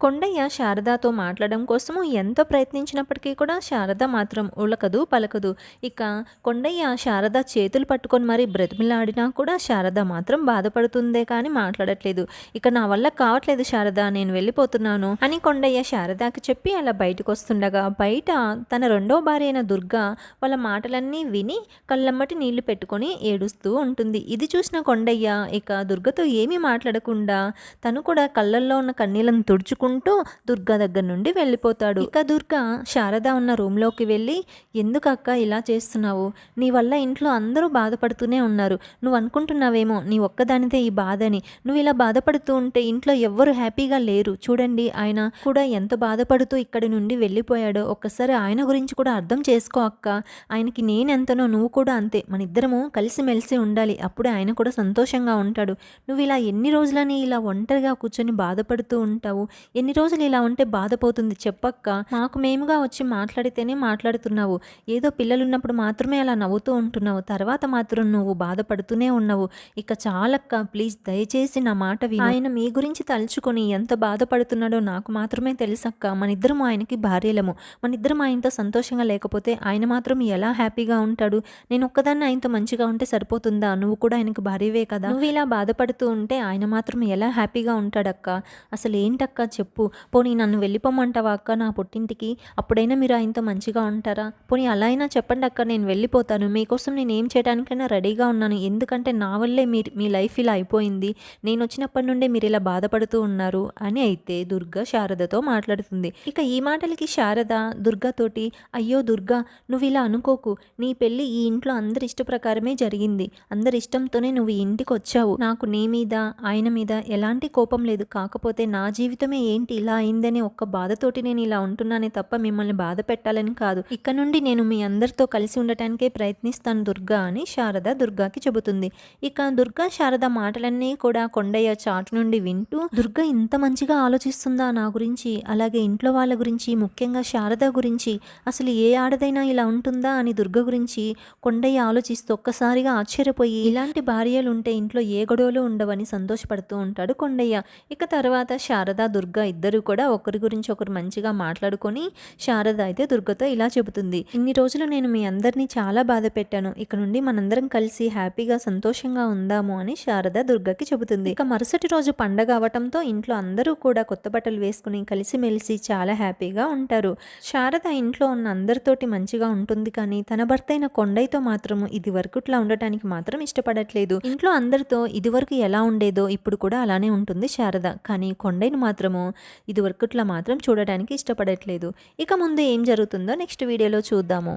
కొండయ్య శారదాతో మాట్లాడడం కోసము ఎంతో ప్రయత్నించినప్పటికీ కూడా శారద మాత్రం ఉలకదు పలకదు. ఇక కొండయ్య శారద చేతులు పట్టుకొని మరి బ్రతిమిలాడినా కూడా శారద మాత్రం బాధపడుతుందే కానీ మాట్లాడట్లేదు. ఇక నా వల్ల కావట్లేదు శారద నేను వెళ్ళిపోతున్నాను అని కొండయ్య శారదాకి చెప్పి అలా బయటకు వస్తుండగా బయట తన రెండో భార్య అయిన దుర్గా వాళ్ళ మాటలన్నీ విని కళ్ళమ్మటి నీళ్ళు పెట్టుకొని ఏడుస్తూ ఉంటుంది. ఇది చూసిన కొండయ్య ఇక దుర్గతో ఏమీ మాట్లాడకుండా తను కూడా కళ్ళల్లో ఉన్న కన్నీళ్ళను తుడుచుకుంటూ దుర్గా దగ్గర నుండి వెళ్ళిపోతాడు. ఇక దుర్గా శారద ఉన్న రూమ్లోకి వెళ్ళి ఎందుకు అక్క ఇలా చేస్తున్నావు? నీ వల్ల ఇంట్లో అందరూ బాధపడుతూనే ఉన్నారు. నువ్వు అనుకుంటున్నావేమో నీ ఒక్కదానిదే ఈ బాధని. నువ్వు ఇలా బాధపడుతూ ఉంటే ఇంట్లో ఎవ్వరు హ్యాపీగా లేరు. చూడండి ఆయన కూడా ఎంత బాధపడుతూ ఇక్కడి నుండి వెళ్ళిపోయాడో ఒక్కసారి ఆయన గురించి కూడా అర్థం చేసుకో అక్క. ఆయనకి నేనెంతనో నువ్వు కూడా అంతే. మన ఇద్దరము కలిసిమెలిసి ఉండాలి. అప్పుడే ఆయన కూడా సంతోషంగా ఉంటాడు. నువ్వు ఇలా ఎన్ని రోజులని ఇలా ఒంటరిగా కూర్చొని బాధపడుతూ ఉంటావు? ఎన్ని రోజులు ఇలా ఉంటే బాధపోతుంది చెప్పక్క. మాకు మేముగా వచ్చి మాట్లాడితేనే మాట్లాడుతున్నావు. ఏదో పిల్లలు ఉన్నప్పుడు మాత్రమే అలా నవ్వుతూ ఉంటున్నావు. తర్వాత మాత్రం నువ్వు బాధపడుతూనే ఉన్నావు. ఇక చాలక్క ప్లీజ్ దయచేసి నా మాట విను. ఆయన మీ గురించి తలుచుకొని ఎంత బాధపడుతున్నాడో నాకు మాత్రమే తెలుసక్క. మన ఇద్దరం ఆయనకి భార్యలము. మన ఇద్దరం ఆయనతో సంతోషంగా లేకపోతే ఆయన మాత్రం ఎలా హ్యాపీగా ఉంటాడు? నేను ఒక్కదాన్ని ఆయనతో మంచిగా ఉంటే సరిపోతుందా? నువ్వు కూడా ఆయనకు భార్యవే కదా. నువ్వు ఇలా బాధపడుతూ ఉంటే ఆయన మాత్రం ఎలా హ్యాపీగా ఉంటాడక్క? అసలు ఏంటక్క చెప్పు. పోనీ నన్ను వెళ్ళిపోమంటావా అక్క? నా పుట్టింటికి అప్పుడైనా మీరు ఆయనతో మంచిగా ఉంటారా? పోనీ అలా అయినా చెప్పండి అక్క నేను వెళ్ళిపోతాను. మీకోసం నేను ఏం చేయడానికైనా రెడీగా ఉన్నాను. ఎందుకంటే నా వల్లే మీ మీ లైఫ్ ఇలా అయిపోయింది. నేను వచ్చినప్పటి నుండే మీరు ఇలా బాధపడుతూ ఉన్నారు అని అయితే దుర్గా శారదతో మాట్లాడుతుంది. ఇక ఈ మాటలకి శారద దుర్గాతోటి అయ్యో దుర్గా నువ్వు ఇలా అనుకోకు. నీ పెళ్ళి ఈ ఇంట్లో అందరి ఇష్ట ప్రకారమే జరిగింది. అందరి ఇష్టంతోనే నువ్వు ఇంటికి వచ్చావు. నాకు నీ మీద ఆయన మీద ఎలాంటి కోపం లేదు. కాకపోతే నా జీవితమే ఏంటి ఇలా అయిందని ఒక్క బాధతోటి నేను ఇలా ఉంటున్నానే తప్ప మిమ్మల్ని బాధ పెట్టాలని కాదు. ఇక నుండి నేను మీ అందరితో కలిసి ఉండటానికే ప్రయత్నిస్తాను దుర్గా అని శారద దుర్గాకి చెబుతుంది. ఇక దుర్గా శారద మాటలన్నీ కూడా కొండయ్య చాటు నుండి వింటూ దుర్గ ఇంత మంచిగా ఆలోచిస్తుందా నా గురించి? అలాగే ఇంట్లో వాళ్ళ గురించి ముఖ్యంగా శారద గురించి? అసలు ఏ ఆడదైనా ఇలా ఉంటుందా? అని దుర్గ గురించి కొండయ్య ఆలోచిస్తూ ఒక్కసారిగా ఆశ్చర్యపోయి ఇలాంటి భార్యలు ఉంటే ఇంట్లో ఏ గొడవలు ఉండవని సంతోషపడుతూ ఉంటాడు కొండయ్య. ఇక తర్వాత శారద దుర్గ ఇద్దరు కూడా ఒకరి గురించి ఒకరు మంచిగా మాట్లాడుకొని శారద అయితే దుర్గతో ఇలా చెబుతుంది. ఇన్ని రోజులు నేను మీ అందరినీ చాలా బాధ పెట్టాను. ఇక నుండి మనందరం కలిసి హ్యాపీగా సంతోషంగా ఉందాము అని శారద దుర్గకి చెబుతుంది. ఇక మరుసటి రోజు పండగ అవటంతో ఇంట్లో అందరూ కూడా కొత్త బట్టలు వేసుకుని కలిసిమెలిసి చాలా హ్యాపీగా ఉంటారు. శారద ఇంట్లో ఉన్న అందరితోటి మంచిగా ఉంటుంది కానీ తన భర్త అయిన కొండయ్యతో మాత్రము ఇది వరకుట్లా ఉండటానికి మాత్రం ఇష్టపడట్లేదు. ఇంట్లో అందరితో ఇదివరకు ఎలా ఉండేదో ఇప్పుడు కూడా అలానే ఉంటుంది శారద. కానీ కొండయ్యను మాత్రము ఇది వరకుట్లా మాత్రం చూడడానికి ఇష్టపడట్లేదు. ఇక ముందు ఏం జరుగుతుందో నెక్స్ట్ వీడియోలో చూద్దాము.